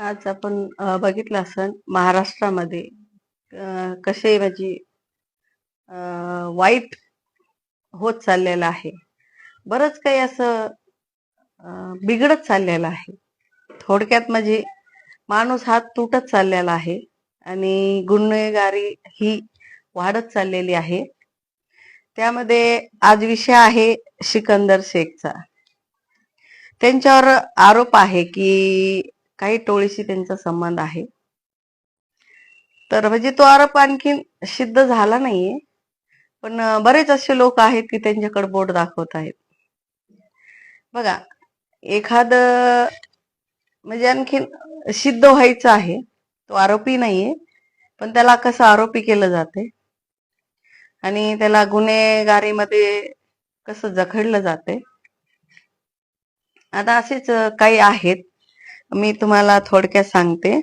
आज आपण बघितलं असन महाराष्ट्रामध्ये कसे म्हणजे वाईट होत चाललेलं आहे. बरंच काही असं बिघडत चाललेलं आहे. थोडक्यात म्हणजे माणूस हात तुटत चाललेला आहे आणि गुन्हेगारी ही वाढत चाललेली आहे. त्यामध्ये आज विषय आहे सिकंदर शेखचा. त्यांच्यावर आरोप आहे की काही टोळीशी त्यांचा संबंध आहे. तर म्हणजे तो आरोप आणखीन सिद्ध झाला नाहीये. पण बरेच असे लोक आहेत की त्यांच्याकडे बोट दाखवत आहेत. बघा एखाद म्हणजे आणखीन सिद्ध व्हायचं आहे. तो आरोपी नाहीये पण त्याला कसं आरोपी केलं जाते? आणि त्याला गुन्हेगारीमध्ये कसं जखडलं जाते? आता असेच काही आहेत. मी तुम्हाला थोडक्यात सांगते.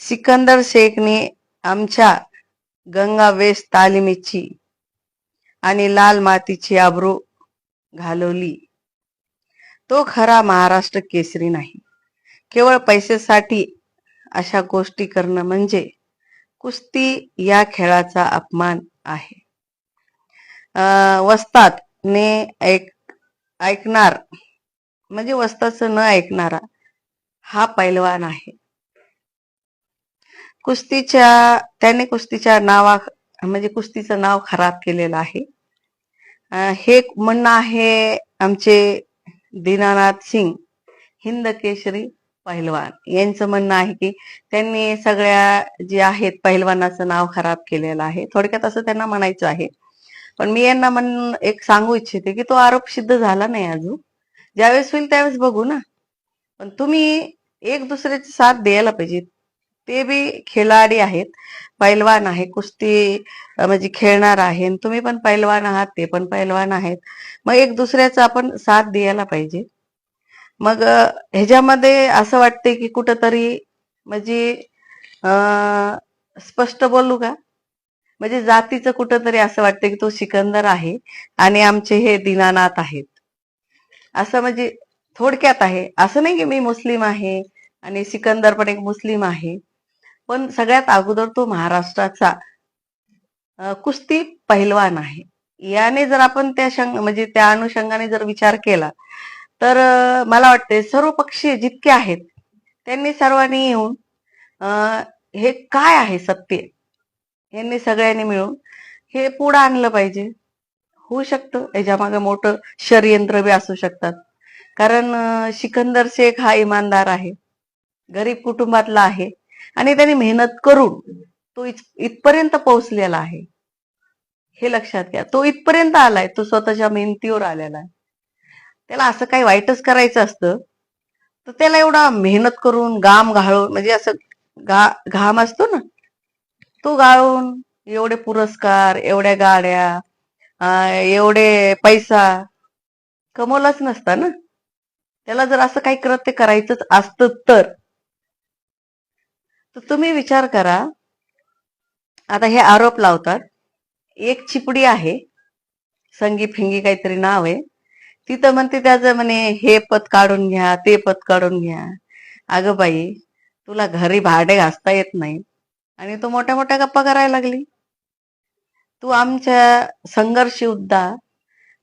सिकंदर शेखने आमच्या गंगा वेस्ट तालिमीची आणि लाल मातीची आबरू घालवली. तो खरा महाराष्ट्र केसरी नाही. केवळ पैशासाठी अशा गोष्टी करणं म्हणजे कुस्ती या खेळाचा अपमान आहे. वस्तात ने ऐक ऐकणार म्हणजे वस्ताचं न ऐकणारा हा पैलवान आहे. कुस्तीच्या त्याने कुस्तीच्या नावा म्हणजे कुस्तीचं नाव खराब केलेलं आहे. हे म्हणणं आहे आमचे दीनानाथ सिंग हिंद केशरी पहिलवान यांचं म्हणणं आहे की त्यांनी सगळ्या जे आहेत पहिलवानाचं नाव खराब केलेलं आहे. थोडक्यात असं त्यांना म्हणायचं आहे. पण मी यांना म्हण एक सांगू इच्छिते की तो आरोप सिद्ध झाला नाही अजून. ज्यावेळेस होईल त्यावेळेस बघू ना. पण तुम्ही एक दुसऱ्याची साथ द्यायला पाहिजे ते बी खिलाडी आहेत. पैलवान आहे कुस्ती म्हणजे खेळणार आहे. आणि तुम्ही पण पैलवान आहात ते पण पैलवान आहेत. मग एक दुसऱ्याचा आपण साथ द्यायला पाहिजे. मग ह्याच्यामध्ये असं वाटते की कुठंतरी म्हणजे स्पष्ट बोलू का? म्हणजे जातीचं कुठंतरी असं वाटतं की तो सिकंदर आहे आणि आमचे हे दीनानाथ आहेत. असं म्हणजे थोडक्यात आहे. असं नाही की मी मुस्लिम आहे आणि सिकंदर पण एक मुस्लिम आहे. पण सगळ्यात अगोदर तो महाराष्ट्राचा कुस्ती पहिलवान आहे. याने जर आपण त्या शंग म्हणजे त्या अनुषंगाने जर विचार केला तर मला वाटते सर्व पक्षी जितके आहेत त्यांनी सर्वांनी येऊन हे काय आहे सत्य? यांनी सगळ्यांनी मिळून हे पुढं आणलं पाहिजे. होऊ शकतं. याच्या मागे मोठं षडयंत्र बी असू शकतात. कारण सिकंदर शेख हा इमानदार आहे. गरीब कुटुंबातला आहे आणि त्याने मेहनत करून तो इथपर्यंत पोहोचलेला आहे. हे लक्षात घ्या. तो इथपर्यंत आलाय तो स्वतःच्या मेहनतीवर आलेला आहे. त्याला असं काही वाईटच करायचं असतं तर त्याला एवढा मेहनत करून घाम घाळून म्हणजे असं घा घाम असतो ना तो गाळून एवढे पुरस्कार एवढ्या गाड्या एवढे पैसा कमवलाच नसता ना. त्याला जर असं काही कृत्य करायचंच असतं तर तर तुम्ही विचार करा. आता हे आरोप लावतात. एक चिपडी आहे. संगी फिंगी काहीतरी नाव आहे. तिथं म्हणते त्याचं म्हणे हे पद काढून घ्या ते पद काढून घ्या. अगं बाई तुला घरी भाडे घासता येत नाही. आणि तू मोठ्या मोठ्या गप्पा करायला लागली. तू आमच्या संघर्ष योद्धा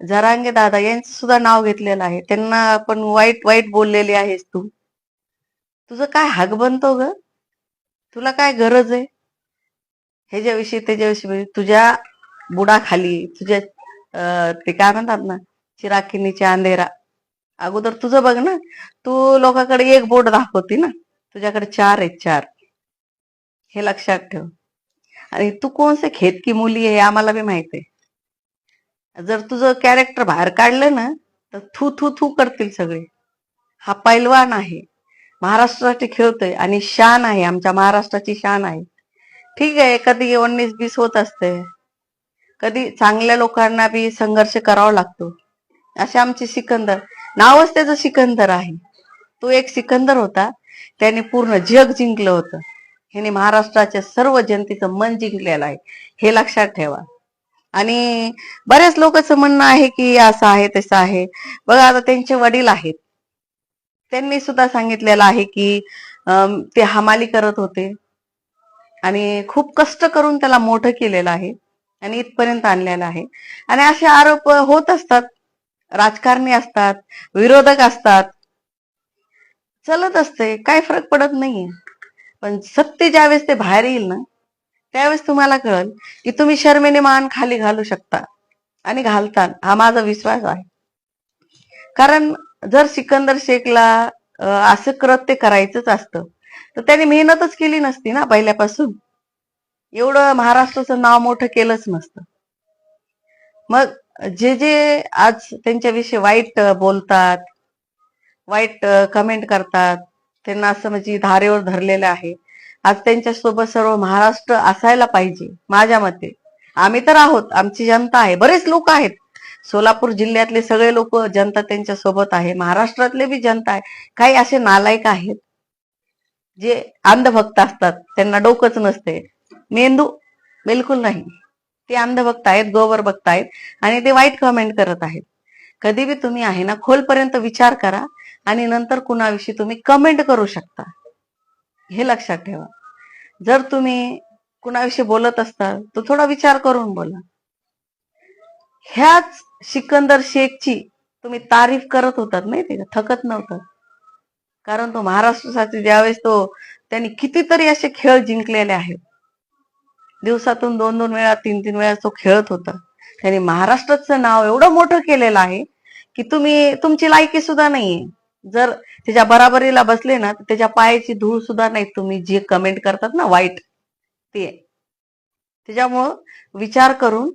जरांगे दादा यांचं सुद्धा नाव घेतलेलं आहे. त्यांना आपण वाईट वाईट बोललेली आहेस तू. तुझं काय हाक बनतो ग? तुला काय गरज आहे? ह्याच्याविषयी त्याच्याविषयी म्हणजे तुझ्या बुडाखाली तुझ्या ते काय म्हणतात ना चिराकिनीच्या अंधेरा. अगोदर तुझं बघ ना तू लोकांकडे एक बोट दाखवती ना तुझ्याकडे चार आहेत चार. हे लक्षात ठेव. आणि तू कोणसे खेत की मुली आहे आम्हाला बी माहीत आहे. जर तुझं कॅरेक्टर बाहेर काढलं ना तर थू थू थू करतील सगळे. हा पैलवान आहे. महाराष्ट्रासाठी खेळतोय आणि शान आहे आमच्या महाराष्ट्राची शान आहे. ठीक आहे कधी उन्नीस बीस होत असते. कधी चांगल्या लोकांना बी संघर्ष करावा लागतो. असे आमचे सिकंदर. नावच त्याचं सिकंदर आहे. तो एक सिकंदर होता. त्याने पूर्ण जग जिंकलं होतं. ह्याने महाराष्ट्राच्या सर्व जनतेचं मन जिंकलेलं आहे. हे लक्षात ठेवा. आणि बऱ्याच लोकांचं म्हणणं आहे की असं आहे तसं आहे. बघा आता त्यांचे वडील आहेत. त्यांनी सुद्धा सांगितलेलं आहे की ते हमाली करत होते. आणि खूप कष्ट करून त्याला मोठं केलेलं आहे आणि इथपर्यंत आणलेलं आहे. आणि असे आरोप होत असतात. राजकारणी असतात विरोधक असतात. चलत असते. काय फरक पडत नाहीये. पण सत्य ज्यावेळेस ते बाहेर येईल ना त्यावेळेस तुम्हाला कळल की तुम्ही शर्मेने मान खाली घालू शकता आणि घालता. हा माझा विश्वास आहे. कारण जर सिकंदर शेखला अं, असं कृत्य करायचंच असतं तर त्याने मेहनतच केली नसती ना पहिल्यापासून. एवढं महाराष्ट्राचं नाव मोठं केलंच नसतं. मग जे जे आज त्यांच्याविषयी वाईट बोलतात वाईट कमेंट करतात त्यांना असं म्हणजे धारेवर धरलेलं आहे. आज त्यांच्यासोबत सर्व महाराष्ट्र असायला पाहिजे माझ्या मते. आम्ही तर आहोत आमची जनता आहे बरेच लोक आहेत. सोलापूर जिल्ह्यातले सगळे लोक जनता त्यांच्यासोबत आहे. महाराष्ट्रातले बी जनता आहे. काही असे नालायक आहेत जे अंधभक्त असतात. त्यांना डोकंच नसते. मेंदू बिलकुल नाही. ते अंधभक्त आहेत गोवर भक्त आहेत आणि ते वाईट कमेंट करत आहेत. कधी बी तुम्ही आहे ना खोलपर्यंत विचार करा आणि नंतर कुणाविषयी तुम्ही कमेंट करू शकता. हे लक्षात ठेवा. जर तुम्ही कुणाविषयी बोलत असता तर थोडा विचार करून बोला. ह्याच सिकंदर शेखची तुम्ही तारीफ करत होतात माहिती का? थकत नव्हतं कारण तो महाराष्ट्रासाठी ज्यावेळेस तो त्यांनी कितीतरी असे खेळ जिंकलेले आहेत. दिवसातून दोन दोन वेळा तीन तीन वेळा तो खेळत होता. त्यांनी महाराष्ट्राचं नाव एवढं मोठं केलेलं आहे की तुम्ही तुमची लायकी सुद्धा नाहीये. जर त्याच्या बराबरीला बसले ना तर त्याच्या पायाची धूळ सुद्धा नाही तुम्ही जे कमेंट करतात ना वाईट. ते. त्याच्यामुळं विचार करून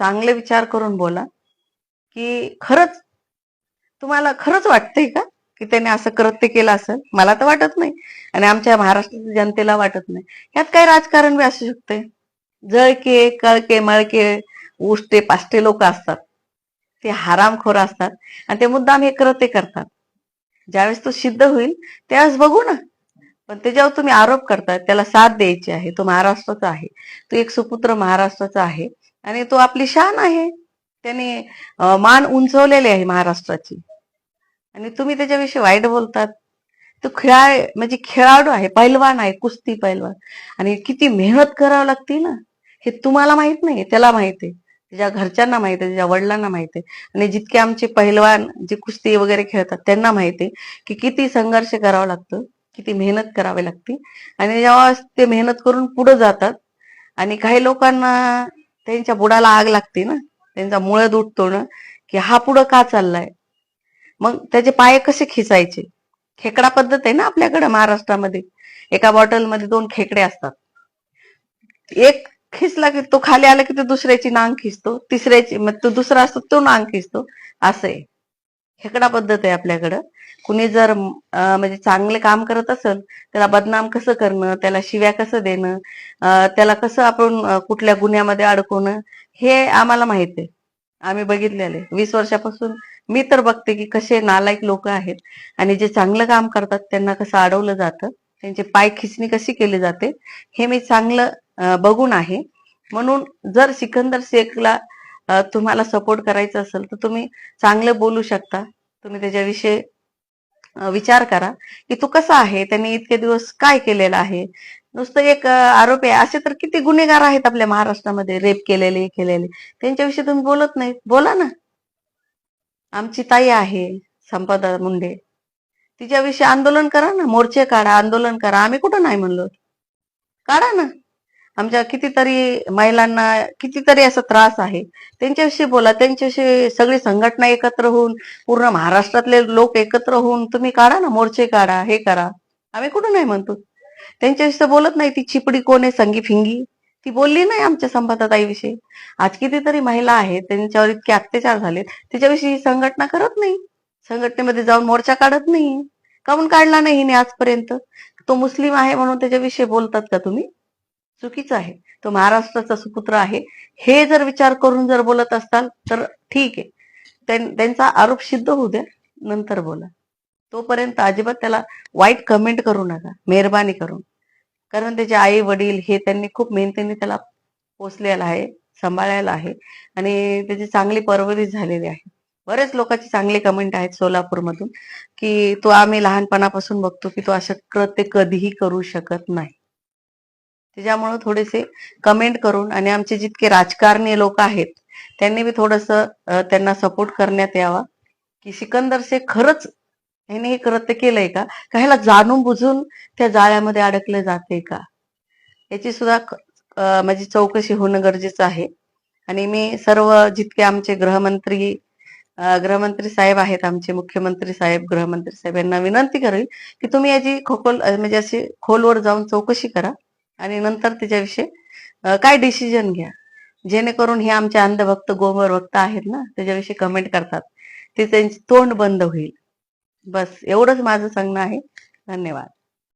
चांगले विचार करून बोला की खरंच तुम्हाला खरंच वाटतंय का की त्याने असं कृत्य केलं असेल? मला तर वाटत नाही. आणि आमच्या महाराष्ट्राच्या जनतेला वाटत नाही. यात काही राजकारण बी असू शकते जळके कळके मळके उष्टे पाष्टे लोक असतात. ते हरामखोर असतात. आणि ते मुद्दाम हे कृत्य करतात. ज्यावेळेस तो सिद्ध होईल त्यावेळेस बघू ना. पण त्याच्यावर तुम्ही आरोप करताय. त्याला साथ द्यायची आहे. तो महाराष्ट्राचा आहे. तो एक सुपुत्र महाराष्ट्राचा आहे. आणि तो आपली शान आहे. त्याने मान उंचवलेली आहे महाराष्ट्राची. आणि तुम्ही त्याच्याविषयी वाईट बोलतात. तो खेळाळ म्हणजे खेळाडू आहे पैलवान आहे कुस्ती पैलवान. आणि किती मेहनत करावी लागते ना. हे तुम्हाला माहीत नाही त्याला माहीत आहे. त्याच्या घरच्यांना माहीत आहे त्याच्या वडिलांना माहीत आहे. आणि जितके आमचे पहिलवान जे कुस्ती वगैरे खेळतात त्यांना माहीत आहे की किती संघर्ष करावं लागतं किती मेहनत करावी लागते. आणि जेव्हा ते मेहनत करून पुढे जातात आणि काही लोकांना त्यांच्या बुडाला आग लागते ना. त्यांचा मुळद उठतो ना की हा पुढं का चाललाय? मग त्याचे पाय कसे खिचायचे खेकडा पद्धत आहे ना आपल्याकडे महाराष्ट्रामध्ये. एका बॉटलमध्ये दोन खेकडे असतात. एक खिचला की तो खाली आला की तो दुसऱ्याची नांग खिचतो तिसऱ्याची मग तो दुसरा असतो तो नांग खिचतो असं आहे. हेकडा पद्धत आहे आपल्याकडं. कुणी जर म्हणजे चांगले काम करत असेल त्याला बदनाम कसं करणं त्याला शिव्या कसं देणं त्याला कसं आपण कुठल्या गुन्ह्यामध्ये अडकवणं हे आम्हाला माहीत आहे. आम्ही बघितलेले वीस वर्षापासून मी तर बघते की कसे नालायक लोक आहेत आणि जे चांगलं काम करतात त्यांना कसं अडवलं जातं त्यांचे पाय खिचणी कशी केली जाते हे मी चांगलं बघून आहे. म्हणून जर सिकंदर शेखला तुम्हाला सपोर्ट करायचा असेल तर तुम्ही चांगलं बोलू शकता. तुम्ही त्याच्याविषयी विचार करा की तू कसा आहे त्यांनी इतके दिवस काय केलेलं आहे. नुसतं एक आरोपी आहे. असे तर किती गुन्हेगार आहेत आपल्या महाराष्ट्रामध्ये रेप केलेले केलेले. त्यांच्याविषयी तुम्ही बोलत नाही. बोला ना. आमची ताई आहे संपदा मुंडे. तिच्याविषयी आंदोलन करा ना. मोर्चे काढा आंदोलन करा. आम्ही कुठं नाही म्हणलो. काढा ना. आमच्या कितीतरी महिलांना कितीतरी असा त्रास आहे. त्यांच्याविषयी बोला त्यांच्याविषयी सगळी संघटना एकत्र होऊन पूर्ण महाराष्ट्रातले लोक एकत्र होऊन तुम्ही काढा ना मोर्चे काढा हे करा. आम्ही कुठं नाही म्हणतो. त्यांच्याविषयी बोलत नाही ती चिपडी कोण आहे संगी फिंगी. ती बोलली नाही आमच्या संपदाताईविषयी आज कितीतरी महिला आहेत त्यांच्यावर इतके अत्याचार झालेत त्याच्याविषयी संघटना करत नाही. संघटनेमध्ये जाऊन मोर्चा काढत नाही. काऊन काढला नाही हिने आजपर्यंत? तो मुस्लिम आहे म्हणून त्याच्याविषयी बोलतात का तुम्ही? चुकीचं आहे. तो महाराष्ट्राचा सुपुत्र आहे. हे जर विचार करून जर बोलत असताल तर ठीक आहे. त्यांचा आरोप सिद्ध होऊ द्या नंतर बोला. तोपर्यंत अजिबात त्याला वाईट कमेंट करू नका. मेहरबानी करून. कारण त्याचे आई वडील हे त्यांनी खूप मेहनतीने त्याला पोचलेला आहे सांभाळायला आहे. आणि त्याची चांगली परवरिश झालेली आहे. बरेच लोकांची चांगली कमेंट आहेत सोलापूरमधून की तो आम्ही लहानपणापासून बघतो की तो अशा कृत्य कधीही करू शकत नाही. त्याच्यामुळं थोडेसे कमेंट करून आणि आमचे जितके राजकारणी लोक आहेत त्यांनी बी थोडस त्यांना सपोर्ट करण्यात यावा. की सिकंदर से खरंच ह्याने हे कृत्य केलंय का? का ह्याला जाणून बुजून त्या जाळ्यामध्ये अडकले जाते का? याची सुद्धा माझी चौकशी होणं गरजेचं आहे. आणि मी सर्व जितके आमचे गृहमंत्री गृहमंत्री साहेब आहेत आमचे मुख्यमंत्री साहेब गृहमंत्री साहेब यांना विनंती करेल की तुम्ही याची खोकोल म्हणजे अशी खोलवर जाऊन चौकशी करा. आणि नंतर त्याच्याविषयी काय डिसिजन घ्या. जेणेकरून हे आमचे अंधभक्त गोबर भक्त आहेत ना त्याच्याविषयी कमेंट करतात. ते त्यांची तोंड बंद होईल. बस एवढंच माझं सांगणं आहे. धन्यवाद.